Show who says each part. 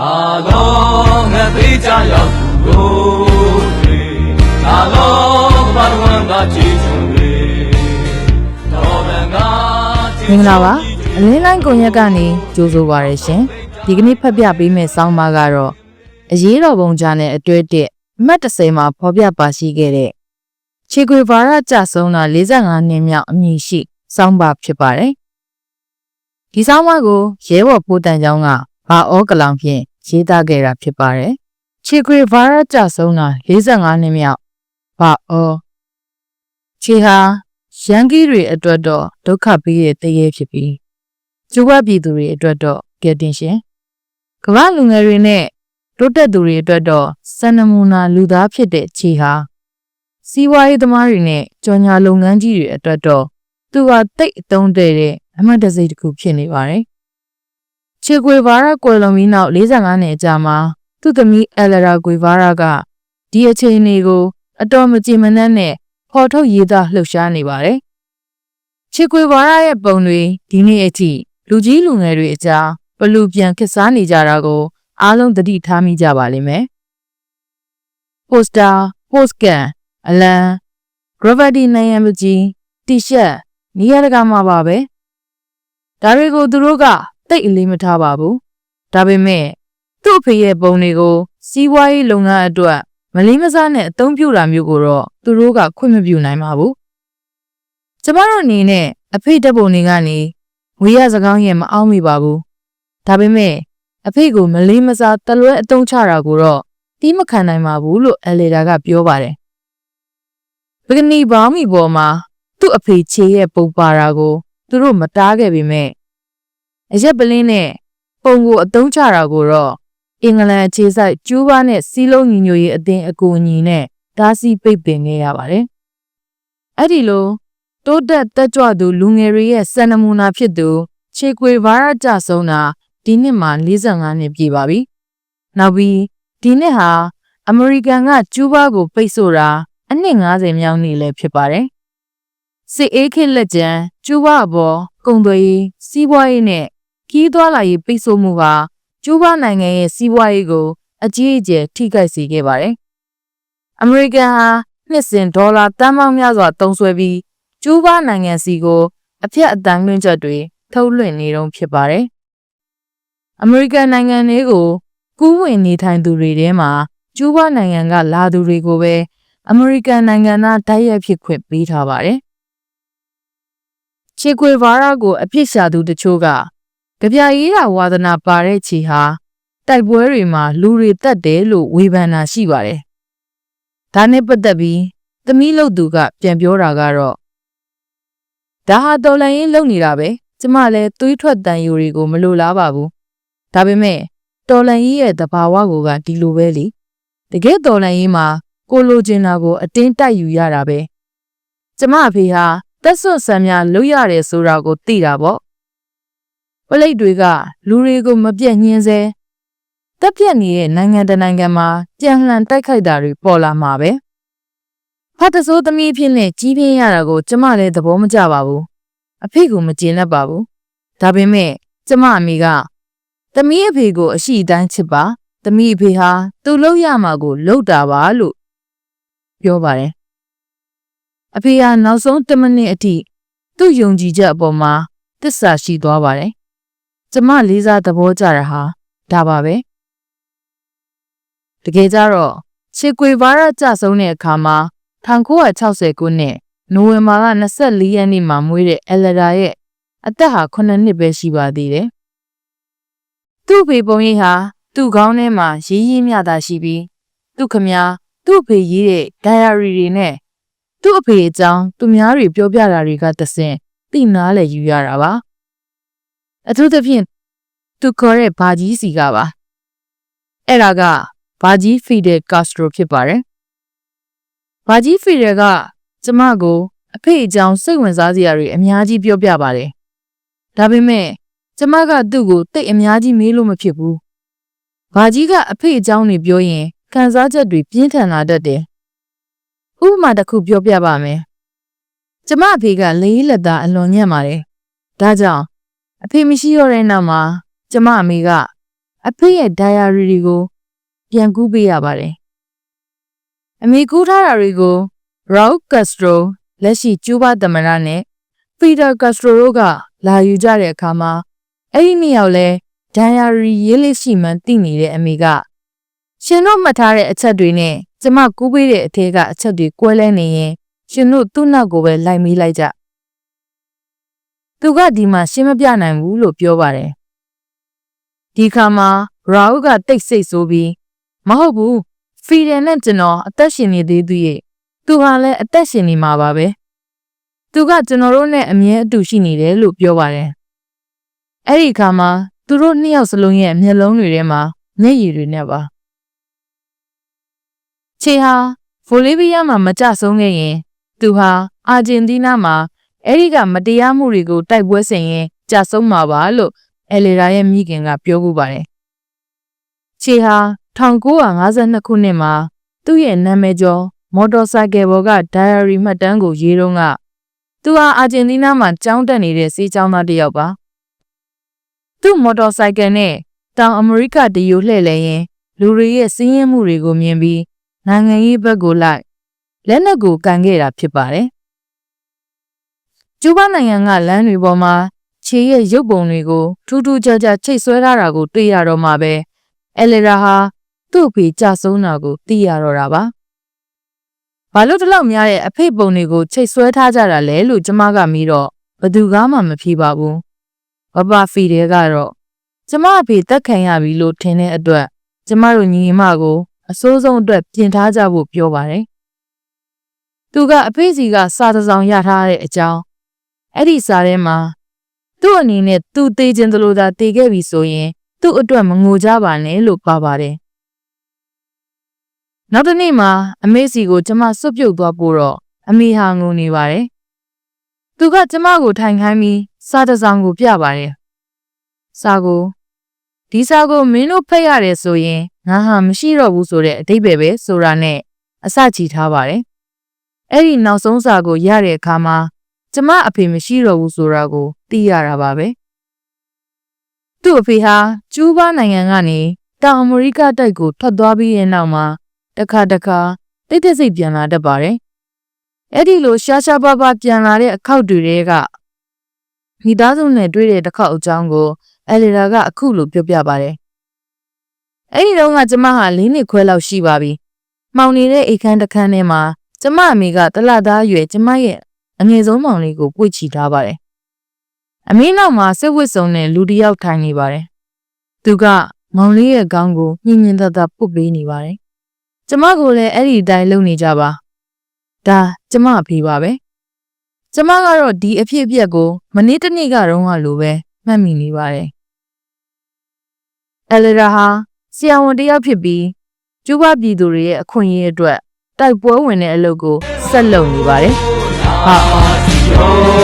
Speaker 1: အားလုံးငါပေးကြရောက်သူတို့တွေအားလုံးဘာဝန်ကကြည်ချွန်တွေတော်ဗန်က
Speaker 2: မင်္ဂလာပါအလင်းလိုင်းကွန်ရက်ကနေကြိုဆိုပါရရှင်ဒီကနေ့ဖတ်ပြပေးမယ့်ဆောင်းပါးကတော့အရေးတော်ပုံကြားနဲ့အတွဲတဲ့အမှတ်30မှာဖော်ပြပါရှိခဲ့တဲ့ခြေခွေဗာရကြဆုံးတာ45နှစ်မြောက်အမည်ရှိဆောင်းပါးဖြစ်ပါတယ်ဒီဆောင်းပါးကိုရဲဘော်ပိုးတန်ချောင်းကဘာဩကလောင်ဖြင့် ရေးသားခဲ့တာဖြစ်ပါတယ်ခြေခွေဗာရကြဆုံးတာ45နှစ်မြောက်ဘာဩခြေဟာရန်ကြီးတွေအတွက်တော့ဒုက္ခပေးတဲ့တရေဖြစ်ပြီးကျူဝပြည်သူတွေအတွက်တော့ကယ်တင်ရှင်ကမ္ဘာလူငယ်တွေနဲ့တိုးတက်သူတွေအတွက်တော့စံနမူနာလူသားဖြစ်တဲ့ခြေဟာစီးပွားရေးသမားတွေနဲ့ကြော်ညာလုပ်ငန်းကြီးတွေအတွက်တော့သူဟာတိတ်အတုံးတဲ့တဲ့အမှတ်တစိတ်တစ်ခုဖြစ်နေပါတယ် ခြေကွေဗာရကွယ်လွန်ပြီးနောက်45နှစ်အကြာမှာသူ့သမီးအယ်လရာကွေဗာရကဒီအခြေအနေကို အတော်မကြင်မနှက်နဲ့ဖော်ထုတ်ရေးသားလှုပ်ရှားနေပါတယ်။ချစ်ကွေဘာရရဲ့ပုံတွေဒီနေ့အထိလူကြီးလူငယ်တွေအကြားဘလူပြန်ခစ်စားနေကြတာကို အားလုံးသတိထားမိကြပါလိမ့်မယ်။ပိုစတာ၊ပို့စကန်အလံ gravity နိုင်ရမကြီးတီရှပ်နေရာတကာမှာပါပဲ။ဒါတွေကိုသူတို့က တိတ်အလေးမထားပါဘူး။ဒါပေမဲ့သူ့အဖေရဲ့ပုံတွေကိုစီးပွားရေးလုပ်ငန်းအတွက်မလေးမစားနဲ့အသုံးပြုတာမျိုးကိုတော့သူတို့ကခွင့်မပြုနိုင်ပါဘူး။ကျမတို့အနေနဲ့အဖေတက်ပုံတွေကနေဝေရစကောင်းရဲ့မအောင်မိပါဘူး။ဒါပေမဲ့အဖေကိုမလေးမစားတလွဲအသုံးချတာကိုတော့တီးမခံနိုင်ပါဘူးလို့အလေဒါကပြောပါတယ်။ပကနီဘောင်းမီပေါ်မှာသူ့အဖေချေရဲ့ပုံပါတာကိုသူတို့မတားခဲ့ပေမဲ့ အရက်ပလင်းနဲ့ပုံကိုအသုံးချတာကိုတော့အင်္ဂလန်အခြေစိုက်ကျူးဘားနဲ့စီးလုံးညီညွတ်ရေးအသင်းအကူအညီနဲ့ဒါစီပိတ်ပင်ခဲ့ရပါတယ်။အဲ့ဒီလိုတိုးတက်တက်ကြွသူလူငယ်တွေရဲ့စံနမူနာဖြစ်သူခြေခွေဗာရကြဆုံးတာဒီနှစ်မှာ45နှစ်ပြည့်ပါပြီ။နောက်ပြီးဒီနှစ်ဟာအမေရိကန်ကကျူးဘားကိုပိတ်ဆို့တာအနှစ်90မြောက်နေ့လည်းဖြစ်ပါတယ်။စစ်အေးခေတ်လက်ကျန်ကျူးဘားအပေါ်ကုန်သွယ်ရေးစီးပွားရေးနဲ့ ခီးသွွာလာရေးပိတ်ဆို့မှုဟာကျူးဘားနိုင်ငံရဲ့စီးပွားရေးကို အကြီးအကျယ်ထိခိုက်စေခဲ့ပါတယ်။အမေရိကန်ဟာနှစ်စဉ်ဒေါ်လာတန်ပေါင်းများစွာသုံးစွဲပြီးကျူးဘားနိုင်ငံစီကို အပြတ်အတန်းလွှင့်ချက်တွေထုတ်လွှင့်နေတုံးဖြစ်ပါတယ်။အမေရိကန်နိုင်ငံလေးကိုကူးဝင်နေထိုင်သူတွေထဲမှာကျူးဘားနိုင်ငံကလာသူတွေကိုပဲအမေရိကန်နိုင်ငံသားတိုက်ရိုက်ဖြစ်ခွင့်ပေးထားပါတယ်။ချေကွေဗာရာကိုအပြစ်ရှာသူတချို့က ကြပြရေးတာဝါသနာပါတဲ့ခြေဟာတိုက်ပွဲတွေမှာလူတွေတက်တယ်လို့ဝေဖန်တာရှိပါတယ်။ဒါနဲ့ပတ်သက်ပြီးသမီးလုတ်သူကပြန်ပြောတာကတော့ဒါဟာတော်လန်ရင်လုံနေတာပဲကျမလည်းသွေးထွက်တန်ယူတွေကိုမလိုလားပါဘူး။ဒါပေမဲ့တော်လန်ကြီးရဲ့တဘာဝကိုကဒီလိုပဲလေ။တကယ်တော်လန်ကြီးမှာကိုလိုချင်တာကိုအတင်းတိုက်ယူရတာပဲ။ကျမအဖေဟာတက်ဆွတ်ဆံများလွတ်ရတယ်ဆိုတာကိုသိတာပေါ့ပ လိတ်တွေကလူတွေကိုမပြတ်ညှင်းစေတက်ပြက်နေတဲ့နိုင်ငံတကာနိုင်ငံမှာကြံလှန်တိုက်ခိုက်တာတွေပေါ်လာမှာပဲဖတ်တဆိုးသမီးဖြစ်နဲ့ကြီးပြင်းရတာကို ကျမလည်းသဘောမကျပါဘူးအဖေကမကျေနပ်ပါဘူးဒါပေမဲ့ကျမအမေကသမီးအဖေကိုအရှိတိုင်းချစ်ပါသမီးအဖေဟာသူ့လောက်ရမှာကိုလှုပ်တာပါလို့ပြောပါတယ်အဖေဟာနောက်ဆုံး10မိနစ်အထိသူ့ယုံကြည်ချက်အပေါ်မှာတစ္ဆာရှိသွားပါတယ် ကျမလေးစားသဘောကျတာဟာဒါပါပဲတကယ်ကြတော့ချေကွေဗာရကြဆုံးတဲ့အခါမှာ1960ခုနှစ်နိုဝင်ဘာလ24ရက်နေ့မှာမွေးတဲ့အလဒါရဲ့အသက်ဟာ9နှစ်ပဲရှိပါသေးတယ်သူ့ဖေပုံရိပ်ဟာသူ့ခေါင်းထဲမှာရေးရေးမြတာရှိပြီးသူ့ခမညာသူ့အဖေရေးတဲ့ diary တွေနဲ့သူ့အဖေအကြောင်းသူများတွေပြောပြတာတွေကသစင်သိနာလေယူရတာပါ အထူးသဖြင့်သူခေါ်တဲ့ဘာကြီးစီကပါအဲ့ဒါကဘာကြီးဖီဒယ်ကာစထရိုဖြစ်ပါတယ်ဘာကြီးဖီဒယ်ကကျမကိုအဖေအကြောင်းစိတ်ဝင်စားစရာတွေအများကြီးပြောပြပါတယ်ဒါပေမဲ့ကျမကသူ့ကိုတိတ်အများကြီးမေးလို့မဖြစ်ဘူးဘာကြီးကအဖေအကြောင်းတွေပြောရင်ခံစားချက်တွေပြင်းထန်လာတတ်တယ်ဥပမာတစ်ခုပြောပြပါမယ်ကျမအဖေကလေးလက်သားအလွန်ညံ့ပါတယ်ဒါကြောင့် အဖေမရှိတော့တဲ့နောက်မှာကျမအမေကအဖေရဲ့ diary တွေကိုပြန်ကူးပေးရပါတယ်အမေကူးထားတာတွေကို Raul Castro လက်ရှိကျူးဘာသမ္မတနဲ့ Fidel Castro တို့ကလာယူကြတဲ့အခါမှာအဲ့ဒီနှစ်ယောက်လဲ diary ရေးလေးရှိမှန်းသိနေတဲ့အမေကရှင်တို့မှတ်ထားတဲ့အချက်တွေနဲ့ကျမကူးပေးတဲ့အထက်ကအချက်တွေကွဲလဲနေရင်ရှင်တို့သူ့နောက်ကိုပဲလိုက်မေးလိုက်ကြ သူကဒီမှာရှင်းမပြနိုင်ဘူးလို့ပြောပါတယ်ဒီခါမှာရာဟုကတိတ်ဆိတ်ဆိုးပြီးမဟုတ်ဘူးဖီဒန်နဲ့ကျွန်တော်အသက်ရှင်နေသေးသူရဲ့သူဟာလည်းအသက်ရှင်နေမှာပါပဲသူကကျွန်တော်တို့နဲ့အမြဲအတူရှိနေတယ်လို့ပြောပါတယ်အဲ့ဒီခါမှာသူတို့နှစ်ယောက်စလုံးရဲ့မျက်လုံးတွေထဲမှာမျက်ရည်တွေနဲ့ပါချေဟာဗိုလီးဗီးယားမှာမကြဆုံးခဲ့ရင် သူဟာအာဂျင်တီးနားမှာ အဲ့ဒီကမတရားမှုတွေကိုတိုက်ပွဲဆင်ရင်ကြဆုံးမှာပါလို့အယ်လီရာရဲ့မိခင်ကပြောခုပါတယ်။ချေဟာ1952ခုနှစ်မှာသူ့ရဲ့နာမည်ကျော်မော်တော်ဆိုင်ကယ်ပေါ်က diary မှတ်တမ်းကိုရေးတော့ကသူဟာအာဂျင်တီးနားမှာကျောင်းတက်နေတဲ့စီးကျောင်းသားတစ်ယောက်ပါ။သူ့မော်တော်ဆိုင်ကယ်နဲ့တောင်အမေရိကတယူလှည့်လဲရင်လူတွေရဲ့စီးရင်မှုတွေကိုမြင်ပြီးနိုင်ငံရေးဘက်ကိုလိုက်လက်နက်ကိုကန်ခဲ့တာဖြစ်ပါတယ်။ ကျူးဘားနိုင်ငံကလမ်းတွေပေါ်မှာခြေရဲ့ရုပ်ပုံတွေကိုထူးထူးခြားခြားချိတ်ဆွဲထားတာကိုတွေ့ရတော့မှပဲအလီရာဟာသူ့အဖေကြဆုံးတာကိုသိရတော့တာပါ။ဘာလို့ဒီလောက်များတဲ့အဖေပုံတွေကိုချိတ်ဆွဲထားကြတာလဲလို့ကျမကမီးတော့ဘသူကမှမဖြေပါဘူး။ဘဘဖီတဲ့ကတော့ကျမအဖေတက်ခံရပြီလို့ထင်တဲ့အတွက်ကျမတို့ညီမကိုအစိုးဆုံးအတွက်ပြင်ထားကြဖို့ပြောပါတယ်။သူကအဖေစီကစာတစ်စောင်ရထားတဲ့အကြောင်း အဲ့ဒီစာထဲမှာသူ့အနေနဲ့သူသေးခြင်းတလို့သာတည်ခဲ့ပြီဆိုရင် သူ့အတွက်မငိုကြပါနဲ့လို့ပါပါတယ်။နောက်တစ်နေ့မှာအမေစီကိုကျမစွတ်ပြုတ်သွားပို့တော့အမေဟာငိုနေပါတယ်။သူကကျမကိုထိုင်ခိုင်းပြီးစာတစ်စောင်ကိုပြပါတယ်။စာကိုဒီစာကိုမင်းတို့ဖတ်ရတယ်ဆိုရင်ငါဟာမရှိတော့ဘူးဆိုတဲ့အတိတ်ပဲပဲဆိုတာနဲ့အစချီထားပါတယ်။အဲ့ဒီနောက်ဆုံးစာကိုရတဲ့အခါမှာ ကျမအဖေမရှိတော့ဘူးဆိုတာကိုသိရတာပါပဲ။သူ့အဖေဟာကျူးဘားနိုင်ငံကနေတောင်အမေရိကတိုက်ကိုထွက်သွားပြီးတဲ့နောက်မှာတစ်ခါတစ်ခါတိတ်တိတ်ဆိတ်ပြန်လာတတ်ပါတယ်။အဲ့ဒီလိုရှားရှားပါးပါးပြန်လာတဲ့အခောက်တွေကမိသားစုနဲ့တွေ့တဲ့တစ်ခေါက်အကြောင်းကိုအလီရာကအခုလိုပြောပြပါတယ်။အဲ့ဒီတော့ကကျမဟာ၄နှစ်ခွဲလောက်ရှိပါပြီ။မှောင်နေတဲ့အိတ်ခမ်းတစ်ခမ်းထဲမှာကျမအမေကတလသားအရွယ်ကျမရဲ့ အငယ်ဆုံးမောင်လေးကိုပွေ့ချီထားပါတယ်။အမေနောက်မှာစစ်ဝစ်စုံနဲ့လူတစ်ယောက်ထိုင်နေပါတယ်။သူကမောင်လေးရဲ့ခေါင်းကိုညင်ညင်သက်သက်ပုတ်ပေးနေပါတယ်။ကျမကိုလည်းအဲ့ဒီအတိုင်းလုပ်နေကြပါ။ဒါကျမအဖေပါပဲ။ကျမကတော့ဒီအဖြစ်အပျက်ကိုမနေ့တနေ့ကတော့ကလိုပဲမှတ်မိနေပါတယ်။အလရာဟာဆရာဝန်တစ်ယောက်ဖြစ်ပြီးကျူးဘာပြည်သူတွေရဲ့အခွင့်အရေးအတွက်တိုက်ပွဲဝင်တဲ့အလုပ်ကိုဆက်လုပ်နေပါတယ်။ ဟာ